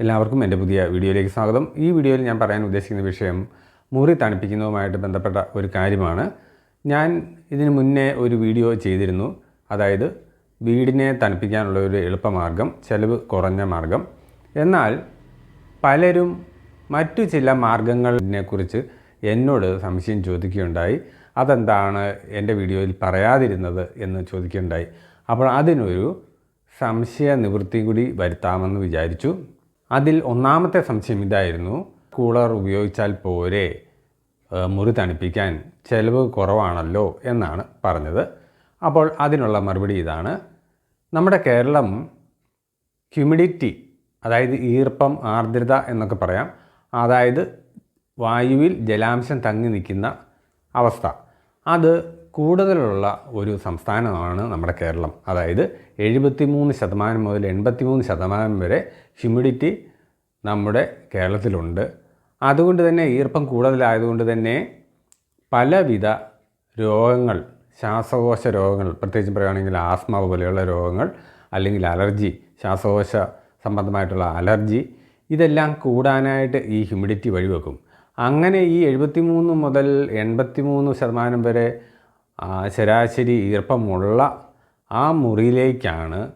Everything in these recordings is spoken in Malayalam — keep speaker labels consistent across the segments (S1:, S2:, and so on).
S1: എല്ലാവർക്കും എന്റെ പുതിയ വീഡിയോയിലേക്ക് സ്വാഗതം. ഈ വീഡിയോയിൽ ഞാൻ പറയാൻ ഉദ്ദേശിക്കുന്ന വിഷയം മുറി തണുപ്പിക്കുന്നതുമായിട്ട് ബന്ധപ്പെട്ട ഒരു കാര്യമാണ്. ഞാൻ ഇതിനു മുന്നേ ഒരു വീഡിയോ ചെയ്തിരുന്നു. അതായത് വീടിനെ തണുപ്പിക്കാനുള്ള ഒരു എളുപ്പമാർഗം ചെലവ് കുറഞ്ഞ മാർഗം. എന്നാൽ പലരും മറ്റു ചില മാർഗങ്ങളിനെ കുറിച്ച് എന്നോട് സംശയം ചോദിക്കുകയുണ്ടായി. അതെന്താണ് എന്റെ വീഡിയോയിൽ പറയാതിരുന്നത് എന്ന് ചോദിക്കുകയുണ്ടായി. അപ്പോൾ അതിനൊരു സംശയ നിവൃത്തി കൂടി വരുത്താമെന്ന് വിചാരിച്ചു. അതിൽ ഒന്നാമത്തെ സംശയം ഇതായിരുന്നു. കൂളർ ഉപയോഗിച്ചാൽ പോരെ മുറി തണുപ്പിക്കാൻ ചിലവ് കുറവാണല്ലോ എന്നാണ് പറഞ്ഞത്. അപ്പോൾ അതിനുള്ള മറുപടി ഇതാണ്. നമ്മുടെ കേരളം ഹ്യൂമിഡിറ്റി അതായത് ഈർപ്പം ആർദ്രത എന്നൊക്കെ പറയാം. അതായത് വായുവിൽ ജലാംശം തങ്ങി നിൽക്കുന്ന അവസ്ഥ. അത് കൂടുതലുള്ള ഒരു സംസ്ഥാനമാണ് നമ്മുടെ കേരളം. അതായത് എഴുപത്തിമൂന്ന് ശതമാനം മുതൽ എൺപത്തിമൂന്ന് ശതമാനം വരെ ഹ്യൂമിഡിറ്റി നമ്മുടെ കേരളത്തിലുണ്ട്. അതുകൊണ്ട് തന്നെ ഈർപ്പം കൂടുതലായതുകൊണ്ട് തന്നെ പലവിധ രോഗങ്ങൾ ശ്വാസകോശ രോഗങ്ങൾ പ്രത്യേകിച്ച് പറയുകയാണെങ്കിൽ ആസ്മ പോലെയുള്ള രോഗങ്ങൾ അല്ലെങ്കിൽ അലർജി ശ്വാസകോശ സംബന്ധമായിട്ടുള്ള അലർജി ഇതെല്ലാം കൂടാനായിട്ട് ഈ ഹ്യൂമിഡിറ്റി വഴിവെക്കും. അങ്ങനെ ഈ എഴുപത്തിമൂന്ന് മുതൽ എൺപത്തിമൂന്ന് ശതമാനം വരെ ശരാശരി ഈർപ്പമുള്ള ആ മുറിയിലേക്കാണ്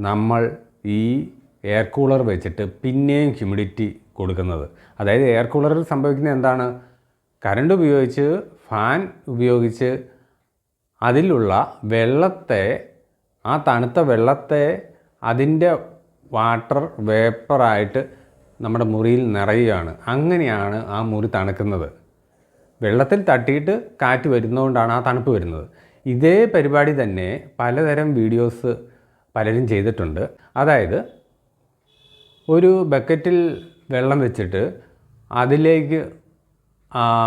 S1: നമ്മൾ ഈ എയർ കൂളർ വെച്ചിട്ട് പിന്നെയും ഹ്യൂമിഡിറ്റി കൊടുക്കുന്നത്. അതായത് എയർ കൂളറിൽ സംഭവിക്കുന്നത് എന്താണ്? കറണ്ട് ഉപയോഗിച്ച് ഫാൻ ഉപയോഗിച്ച് അതിലുള്ള വെള്ളത്തെ ആ തണുത്ത വെള്ളത്തെ അതിന്റെ വാട്ടർ വേപ്പറായിട്ട് നമ്മുടെ മുറിയിൽ നിറയുകയാണ്. അങ്ങനെയാണ് ആ മുറി തണുക്കുന്നത്. വെള്ളത്തിൽ തട്ടിയിട്ട് കാറ്റ് വരുന്നതുകൊണ്ടാണ് ആ തണുപ്പ് വരുന്നത്. ഇതേ പരിപാടി തന്നെ പലതരം വീഡിയോസ് പലരും ചെയ്തിട്ടുണ്ട്. അതായത് ഒരു ബക്കറ്റിൽ വെള്ളം വെച്ചിട്ട് അതിലേക്ക്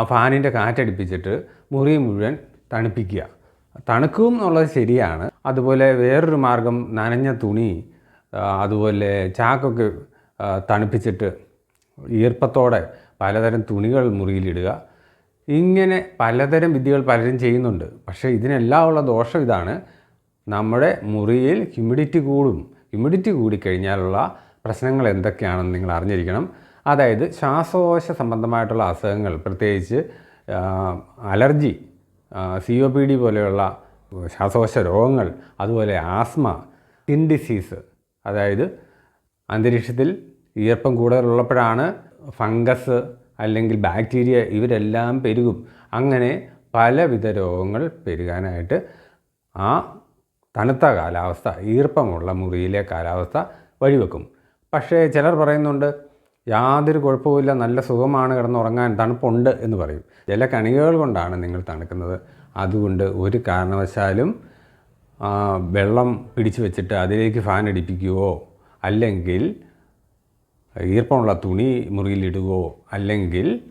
S1: ഫാനിന്റെ കാറ്റടിപ്പിച്ചിട്ട് മുറി മുഴുവൻ തണുപ്പിക്കുക. തണുക്കും എന്നുള്ളത് ശരിയാണ്. അതുപോലെ വേറൊരു മാർഗം നനഞ്ഞ തുണി അതുപോലെ ചാക്കൊക്കെ തണുപ്പിച്ചിട്ട് ഈർപ്പത്തോടെ പലതരം തുണികൾ മുറിയിലിടുക. ഇങ്ങനെ പലതരം വിദ്യകൾ പലരും ചെയ്യുന്നുണ്ട്. പക്ഷേ ഇതിനെല്ലാം ഉള്ള ദോഷം ഇതാണ്. നമ്മുടെ മുറിയിൽ ഹ്യൂമിഡിറ്റി കൂടും. ഹ്യൂമിഡിറ്റി കൂടിക്കഴിഞ്ഞാലുള്ള പ്രശ്നങ്ങൾ എന്തൊക്കെയാണെന്ന് നിങ്ങൾ അറിഞ്ഞിരിക്കണം. അതായത് ശ്വാസകോശ സംബന്ധമായിട്ടുള്ള അസുഖങ്ങൾ പ്രത്യേകിച്ച് allergy C O P D പോലെയുള്ള ശ്വാസകോശ രോഗങ്ങൾ അതുപോലെ ആസ്മ സ്കിൻ ഡിസീസ് അതായത് അന്തരീക്ഷത്തിൽ ഈർപ്പം കൂടുതലുള്ളപ്പോഴാണ് ഫംഗസ് അല്ലെങ്കിൽ ബാക്ടീരിയ ഇവരെല്ലാം പെരുകും. അങ്ങനെ പലവിധ രോഗങ്ങൾ പെരുകാനായിട്ട് ആ തണുത്ത കാലാവസ്ഥ ഈർപ്പമുള്ള മുറിയിലെ കാലാവസ്ഥ വഴിവെക്കും. പക്ഷേ ചിലർ പറയുന്നുണ്ട് യാതൊരു കുഴപ്പവുമില്ല നല്ല സുഖമാണ് കിടന്നുറങ്ങാൻ തണുപ്പുണ്ട് എന്ന് പറയും. ചില കണികകൾ കൊണ്ടാണ് നിങ്ങൾ തണുക്കുന്നത്. അതുകൊണ്ട് ഒരു കാരണവശാലും വെള്ളം പിടിച്ചു വെച്ചിട്ട് അതിലേക്ക് ഫാൻ അടിപ്പിക്കുകയോ അല്ലെങ്കിൽ ഈർപ്പമുള്ള തുണി മുറിയിലിടുകയോ അല്ലെങ്കിൽ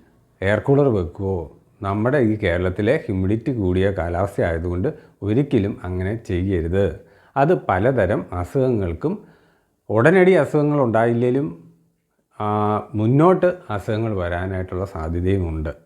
S1: എയർ കൂളർ വെക്കുകയോ നമ്മുടെ ഈ കേരളത്തിലെ ഹ്യൂമിഡിറ്റി കൂടിയ കാലാവസ്ഥ ആയതുകൊണ്ട് ഒരിക്കലും അങ്ങനെ ചെയ്യരുത്. അത് പലതരം അസുഖങ്ങൾക്കും ഉടനടി അസുഖങ്ങൾ ഉണ്ടായില്ലെങ്കിലും മുന്നോട്ട് അസുഖങ്ങൾ വരാനായിട്ടുള്ള സാധ്യതയുമുണ്ട്.